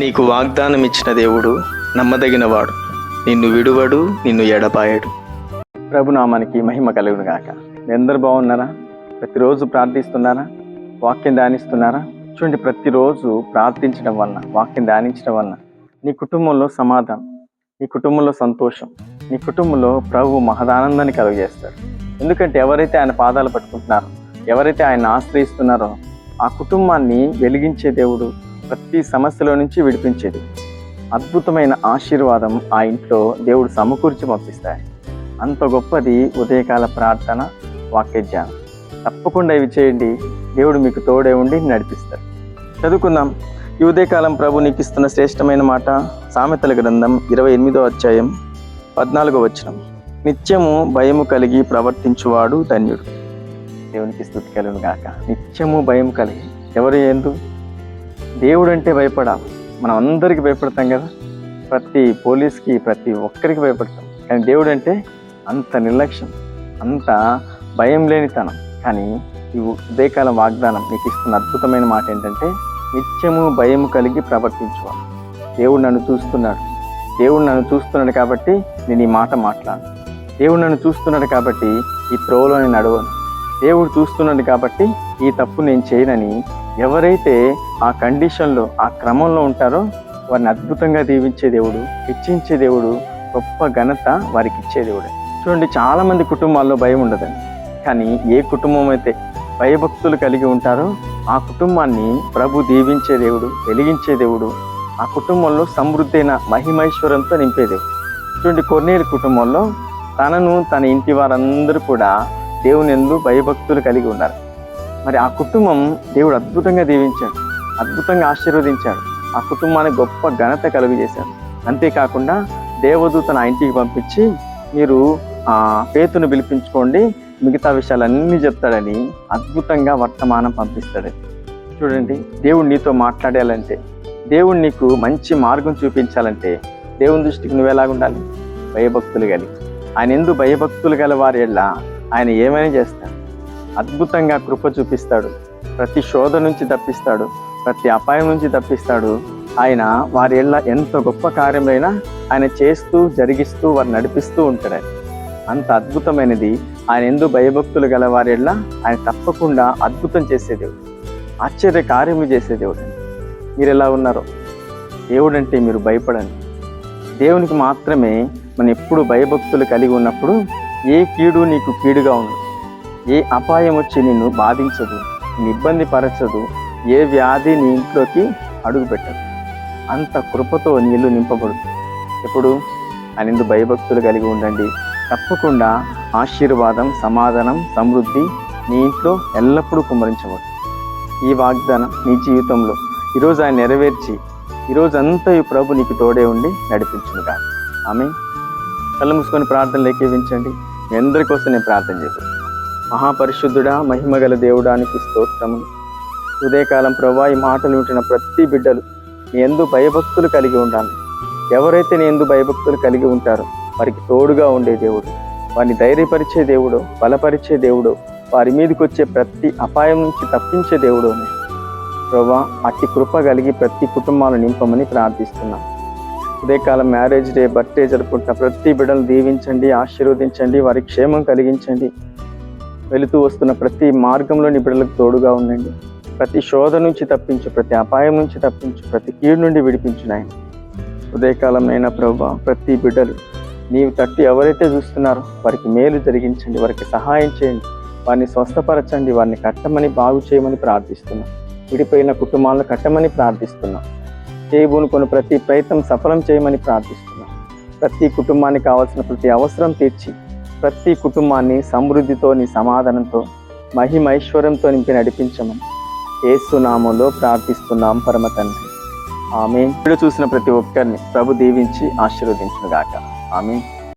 నీకు వాగ్దానం ఇచ్చిన దేవుడు నమ్మదగినవాడు. నిన్ను విడువడు నిన్ను ఎడపాయడు ప్రభునామానికి మహిమ కలుగును గాక అందరు బాగున్నారా? ప్రతిరోజు ప్రార్థిస్తున్నారా? వాక్యం ధ్యానిస్తున్నారా? చూడండి ప్రతిరోజు ప్రార్థించడం వలన వాక్యం ధ్యానించడం వలన నీ కుటుంబంలో సమాధానం నీ కుటుంబంలో సంతోషం నీ కుటుంబంలో ప్రభు మహదానందాన్ని కలుగజేస్తాడు ఎందుకంటే ఎవరైతే ఆయన పాదాలు పట్టుకుంటున్నారో ఎవరైతే ఆయన ఆశ్రయిస్తున్నారో ఆ కుటుంబాన్ని వెలిగించే దేవుడు ప్రతి సమస్యలో నుంచి విడిపించేది. అద్భుతమైన ఆశీర్వాదం ఆ ఇంట్లో దేవుడు సమకూర్చి పంపిస్తాయి అంత గొప్పది ఉదయకాల ప్రార్థన వాక్యజ్ఞానం తప్పకుండా ఇవి చేయండి. దేవుడు మీకు తోడే ఉండి నడిపిస్తారు. చదువుకుందాం. ఈ ఉదయకాలం ప్రభు నీకు ఇస్తున్న శ్రేష్టమైన మాట సామెతల గ్రంథం ఇరవై ఎనిమిదో అధ్యాయం పద్నాలుగో వచనం. నిత్యము భయము కలిగి ప్రవర్తించువాడు ధన్యుడు. దేవునికి స్థుతి కలుగుగాక నిత్యము భయం కలిగి. ఎవరు ఎందు? దేవుడు అంటే భయపడా? మనం అందరికీ భయపడతాం కదా? ప్రతి పోలీస్కి ప్రతి ఒక్కరికి భయపడతాం. కానీ దేవుడు అంటే అంత నిర్లక్ష్యం అంత భయం లేనితనం. కానీ ఈ ఉదయకాలం వాగ్దానం మీకు ఇస్తున్న అద్భుతమైన మాట ఏంటంటే నిత్యము భయము కలిగి ప్రవర్తించువాడు. దేవుడు నన్ను చూస్తున్నాడు. దేవుడు నన్ను చూస్తున్నాడు కాబట్టి నేను ఈ మాట మాట్లాడను. దేవుడు నన్ను చూస్తున్నాడు కాబట్టి ఈ త్రోవలో నేను నడవను. దేవుడు చూస్తున్నాడు కాబట్టి ఈ తప్పు నేను చేయనని ఎవరైతే ఆ కండిషన్లో ఆ క్రమంలో ఉంటారో వారిని అద్భుతంగా దీవించే దేవుడు హెచ్చించే దేవుడు గొప్ప ఘనత వారికి ఇచ్చే దేవుడు. చూడండి చాలామంది కుటుంబాల్లో భయం ఉండదండి. కానీ ఏ కుటుంబం అయితే భయభక్తులు కలిగి ఉంటారో ఆ కుటుంబాన్ని ప్రభు దీవించే దేవుడు వెలిగించే దేవుడు ఆ కుటుంబంలో సమృద్ధి అయిన మహిమైశ్వరంతో నింపే దేవుడు. చూడండి కొన్నేరు కుటుంబంలో తనను తన ఇంటి వారందరూ కూడా దేవుని ఎందు భయభక్తులు కలిగి ఉన్నారు. మరి ఆ కుటుంబం దేవుడు అద్భుతంగా దీవించాడు. అద్భుతంగా ఆశీర్వదించాడు. ఆ కుటుంబానికి గొప్ప ఘనత కలుగు చేశాడు అంతేకాకుండా దేవదూత నా ఇంటికి పంపించి మీరు ఆ పేతును పిలిపించుకోండి. మిగతా విషయాలన్నీ చెప్తాడని అద్భుతంగా వర్తమానం పంపిస్తాడు. చూడండి దేవుడు నీతో మాట్లాడాలంటే దేవుడు నీకు మంచి మార్గం చూపించాలంటే దేవుని దృష్టికి నువ్వు ఎలాగుండాలి? భయభక్తులు కలిగి. ఆయన ఎందు భయభక్తులు గల వారి ఆయన ఏమైనా చేస్తాడు. అద్భుతంగా కృప చూపిస్తాడు. ప్రతి శోధ నుంచి తప్పిస్తాడు. ప్రతి అపాయం నుంచి తప్పిస్తాడు. ఆయన వారి ఇళ్ళ ఎంత గొప్ప కార్యమైనా ఆయన చేస్తూ జరిగిస్తూ వారు నడిపిస్తూ ఉంటాడు అంత అద్భుతమైనది ఆయన ఎందు భయభక్తులు గల వారి ఇళ్ళ ఆయన తప్పకుండా అద్భుతం చేసేదేవుడు ఆశ్చర్య కార్యము చేసేదేవుడు మీరు ఎలా ఉన్నారో? దేవుడు అంటే మీరు భయపడండి. దేవునికి మాత్రమే మనం ఎప్పుడు భయభక్తులు కలిగి ఉన్నప్పుడు ఏ కీడు నీకు కీడుగా ఉండదు. ఏ అపాయం వచ్చి నిన్ను బాధించదు నిన్ను ఇబ్బంది పరచదు ఏ వ్యాధి నీ ఇంట్లోకి అడుగుపెట్టదు. అంత కృపతో నీళ్ళు నింపబడుతుంది. ఎప్పుడు? అనిందు భయభక్తులు కలిగి ఉండండి. తప్పకుండా ఆశీర్వాదం సమాధానం సమృద్ధి నీ ఇంట్లో ఎల్లప్పుడూ కుమ్మరించబడు ఈ వాగ్దానం నీ జీవితంలో ఈరోజు ఆయన నెరవేర్చి ఈరోజు అంతా ఈ ప్రభు నీకు తోడే ఉండి నడిపించుగా ఆమె కళ్ళు మూసుకొని ప్రార్థనలు ఏకీవించండి. మీ అందరి కోసం నేను ప్రార్థన చేస్తాను మహాపరిశుద్ధుడా మహిమగల దేవుడానికి స్తోత్రము ఉదయకాలం ప్రభా ఈ మాటలు వింటున్న ప్రతి బిడ్డలు నీ ఎందు భయభక్తులు కలిగి ఉండాలి. ఎవరైతే నీ ఎందు భయభక్తులు కలిగి ఉంటారో వారికి తోడుగా ఉండే దేవుడు వారిని ధైర్యపరిచే దేవుడు బలపరిచే దేవుడు వారి మీదకి వచ్చే ప్రతి అపాయం నుంచి తప్పించే దేవుడు ప్రభా అట్టి కృప కలిగి ప్రతి కుటుంబాలను నింపమని ప్రార్థిస్తున్నాను ఉదయకాలం మ్యారేజ్ డే బర్త్డే జరుపుకుంటున్న ప్రతి బిడ్డలు దీవించండి ఆశీర్వదించండి వారి క్షేమం కలిగించండి. వెళుతూ వస్తున్న ప్రతి మార్గంలో నీ బిడ్డలకు తోడుగా ఉండండి. ప్రతి శోధ నుంచి తప్పించు ప్రతి అపాయం నుంచి తప్పించు ప్రతి కీడు నుండి విడిపించు నాయన. ఉదయకాలం అయినా ప్రభా ప్రతి బిడ్డలు నీవు తట్టి ఎవరైతే చూస్తున్నారో వారికి మేలు జరిగించండి వారికి సహాయం చేయండి వారిని స్వస్థపరచండి వారిని కట్టమని బాగు చేయమని ప్రార్థిస్తున్నాం. విడిపోయిన కుటుంబాలను కట్టమని ప్రార్థిస్తున్నాం. చేయబూనుకొని ప్రతి ప్రయత్నం సఫలం చేయమని ప్రార్థిస్తున్నాం. ప్రతి కుటుంబానికి కావాల్సిన ప్రతి అవసరం తీర్చి ప్రతి కుటుంబాన్ని సమృద్ధితో నీ సమాధానంతో మహిమైశ్వర్యంతో నింపి నడిపించమని ఏసునామంలో ప్రార్థిస్తున్నాం పరమ తండ్రి. ఆమె చూసిన ప్రతి ఒక్కరిని ప్రభు దీవించి ఆశీర్వదించుగాక ఆమె